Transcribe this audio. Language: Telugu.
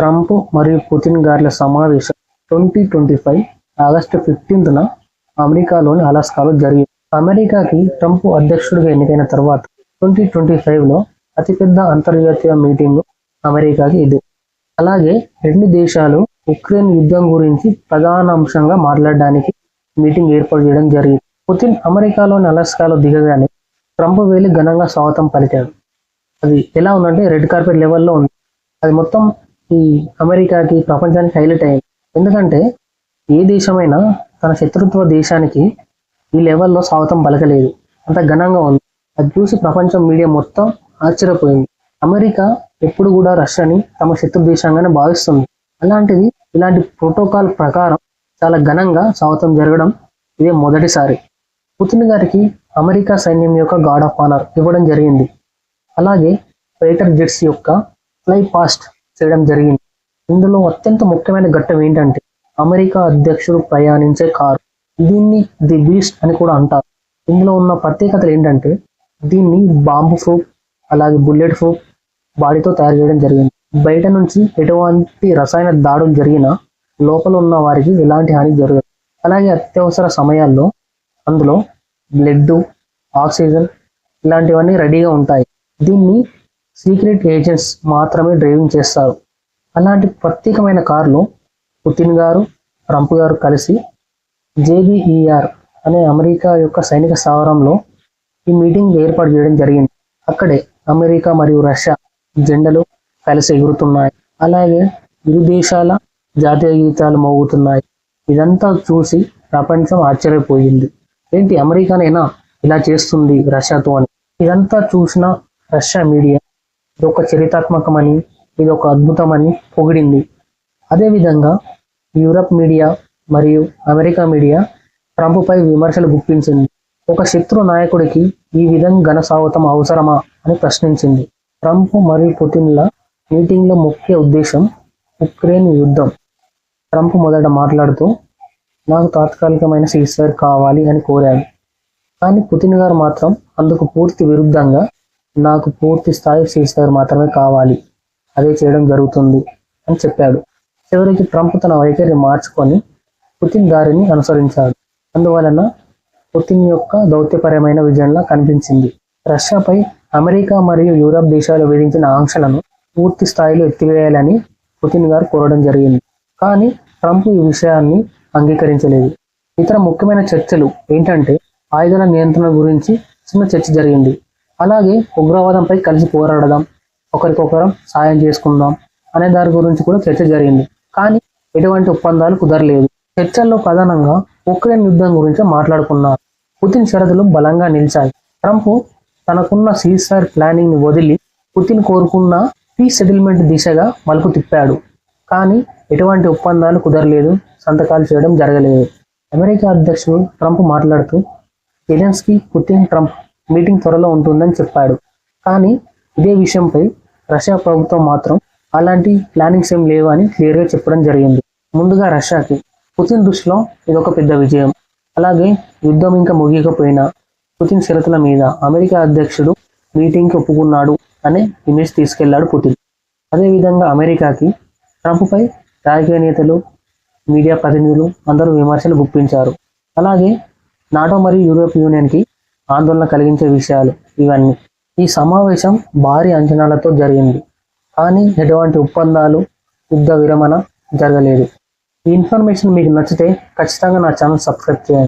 ట్రంప్ మరియు పుతిన్ గార్ల సమావేశం ట్వంటీ ట్వంటీ ఫైవ్ ఆగస్టు ఫిఫ్టీన్త్న అమెరికాలోని అలాస్కాలో జరిగింది. అమెరికాకి ట్రంప్ అధ్యక్షుడిగా ఎన్నికైన తర్వాత ట్వంటీ ట్వంటీ ఫైవ్లో అతిపెద్ద అంతర్జాతీయ మీటింగ్ అమెరికాకి ఇది. అలాగే రెండు దేశాలు ఉక్రెయిన్ యుద్ధం గురించి ప్రధాన అంశంగా మాట్లాడడానికి మీటింగ్ ఏర్పాటు చేయడం జరిగింది. పుతిన్ అమెరికాలోని అలాస్కాలో దిగగానే ట్రంప్ వెళ్ళి ఘనంగా స్వాగతం పలికాడు. అది ఎలా ఉందంటే రెడ్ కార్పెట్ లెవెల్లో ఉంది. అది మొత్తం ఈ అమెరికాకి ప్రపంచానికి హైలైట్ అయింది. ఎందుకంటే ఏ దేశమైనా తన శత్రుత్వ దేశానికి ఈ లెవెల్లో స్వాగతం పలకలేదు. అంత ఘనంగా ఉంది. అది చూసి ప్రపంచం మీడియా మొత్తం ఆశ్చర్యపోయింది. అమెరికా ఎప్పుడు కూడా రష్యాని తమ శత్రు దేశంగానే భావిస్తుంది. అలాంటిది ఇలాంటి ప్రోటోకాల్ ప్రకారం చాలా ఘనంగా స్వాగతం జరగడం ఇదే మొదటిసారి. పుతిన్ గారికి అమెరికా సైన్యం యొక్క గార్డ్ ఆఫ్ ఆనర్ ఇవ్వడం జరిగింది. అలాగే ఫైటర్ జెట్స్ యొక్క ఫ్లై పాస్ట్ చేయడం జరిగింది. ఇందులో అత్యంత ముఖ్యమైన ఘట్టం ఏంటంటే అమెరికా అధ్యక్షుడు ప్రయాణించే కారు. దీన్ని ది బీస్ట్ అని కూడా అంటారు. ఇందులో ఉన్న ప్రత్యేకతలు ఏంటంటే దీన్ని బాంబు ప్రూఫ్ అలాగే బుల్లెట్ ప్రూఫ్ బాడీతో తయారు చేయడం జరిగింది. బయట నుంచి ఎటువంటి రసాయన దాడులు జరిగినా లోపల ఉన్న వారికి ఎలాంటి హాని జరగదు. అలాగే అత్యవసర సమయాల్లో అందులో బ్లడ్ ఆక్సిజన్ ఇలాంటివన్నీ రెడీగా ఉంటాయి. దీన్ని సీక్రెట్ ఏజెంట్స్ మాత్రమే డ్రైవింగ్ చేస్తారు. అలాంటి ప్రత్యేకమైన కార్లు పుతిన్ గారు ట్రంప్ గారు కలిసి జేబీఈఆర్ అనే అమెరికా యొక్క సైనిక స్థావరంలో ఈ మీటింగ్ ఏర్పాటు చేయడం జరిగింది. అక్కడే అమెరికా మరియు రష్యా జెండలు కలిసి ఎగురుతున్నాయి. అలాగే ఇరు దేశాల జాతీయ గీతాలు మోగుతున్నాయి. ఇదంతా చూసి ప్రపంచం ఆశ్చర్యపోయింది. ఏంటి అమెరికానైనా ఇలా చేస్తుంది రష్యాతో అని. ఇదంతా చూసిన రష్యా మీడియా ఇది ఒక చరిత్రాత్మకమని ఇది ఒక అద్భుతమని పొగిడింది. అదేవిధంగా యూరప్ మీడియా మరియు అమెరికా మీడియా ట్రంప్పై విమర్శలు గుప్పించింది. ఒక శత్రు నాయకుడికి ఈ విధంగా ఘన అవసరమా అని ప్రశ్నించింది. ట్రంప్ మరియు పుతిన్ల మీటింగ్లో ముఖ్య ఉద్దేశం ఉక్రెయిన్ యుద్ధం. ట్రంప్ మొదట మాట్లాడుతూ నాకు తాత్కాలికమైన సీజర్ కావాలి అని కోరాడు. కానీ పుతిన్ గారు మాత్రం అందుకు పూర్తి విరుద్ధంగా నాకు పూర్తి స్థాయి సీజర్ మాత్రమే కావాలి. అదే చేయడం జరుగుతుంది అని చెప్పాడు. చివరికి ట్రంప్ తన వైఖరి మార్చుకొని పుతిన్ దారిని అనుసరించాడు. అందువలన పుతిన్ యొక్క దౌత్యపరమైన విజయంలా కనిపించింది. రష్యాపై అమెరికా మరియు యూరప్ దేశాలు విధించిన ఆంక్షలను పూర్తి స్థాయిలో ఎత్తివేయాలని పుతిన్ గారు కోరడం జరిగింది. కానీ ట్రంప్ ఈ విషయాన్ని అంగీకరించలేదు. ఇతర ముఖ్యమైన చర్చలు ఏంటంటే ఆయుధాల నియంత్రణ గురించి చిన్న చర్చ జరిగింది. అలాగే ఉగ్రవాదంపై కలిసి పోరాడదాం ఒకరికొకరం సాయం చేసుకుందాం అనే దాని గురించి కూడా చర్చ జరిగింది. కానీ ఎటువంటి ఒప్పందాలు కుదరలేదు. చర్చల్లో ప్రధానంగా ఉక్రెయిన్ యుద్ధం గురించి మాట్లాడుకున్నారు. పుతిన్ షరతులు బలంగా నిలిచాయి. ట్రంప్ తనకున్న సీజర్ ప్లానింగ్ని వదిలి పుతిన్ కోరుకున్న పీస్ సెటిల్మెంట్ దిశగా మలుపు తిప్పాడు. కానీ ఎటువంటి ఒప్పందాలు కుదరలేదు సంతకాలు చేయడం జరగలేదు. అమెరికా అధ్యక్షుడు ట్రంప్ మాట్లాడుతూ జెలెన్స్కీ పుతిన్ ట్రంప్ మీటింగ్ త్వరలో ఉంటుందని చెప్పాడు. కానీ ఇదే విషయంపై రష్యా ప్రభుత్వం మాత్రం అలాంటి ప్లానింగ్స్ ఏం లేవు అని క్లియర్గా చెప్పడం జరిగింది. ముందుగా రష్యాకి పుతిన్ దృష్టిలో ఇది ఒక పెద్ద విజయం. అలాగే యుద్ధం ఇంకా ముగియకపోయినా పుతిన్ షరతుల మీద అమెరికా అధ్యక్షుడు మీటింగ్కి ఒప్పుకున్నాడు అనే ఇమేజ్ తీసుకెళ్ళాడు పుతిన్. అదేవిధంగా అమెరికాకి ట్రంప్పై రాజకీయ నేతలు మీడియా ప్రతినిధులు అందరూ విమర్శలు గుప్పించారు. అలాగే నాటో మరియు యూరోప్ యూనియన్కి ఆందోళన కలిగించే విషయాలు ఇవన్నీ. ఈ సమావేశం భారీ అంచనాలతో జరిగింది. కానీ ఎటువంటి ఒప్పందాలు యుద్ధ విరమణ జరగలేదు. ఈ ఇన్ఫర్మేషన్ మీకు నచ్చితే ఖచ్చితంగా నా ఛానల్ సబ్స్క్రైబ్ చేయండి.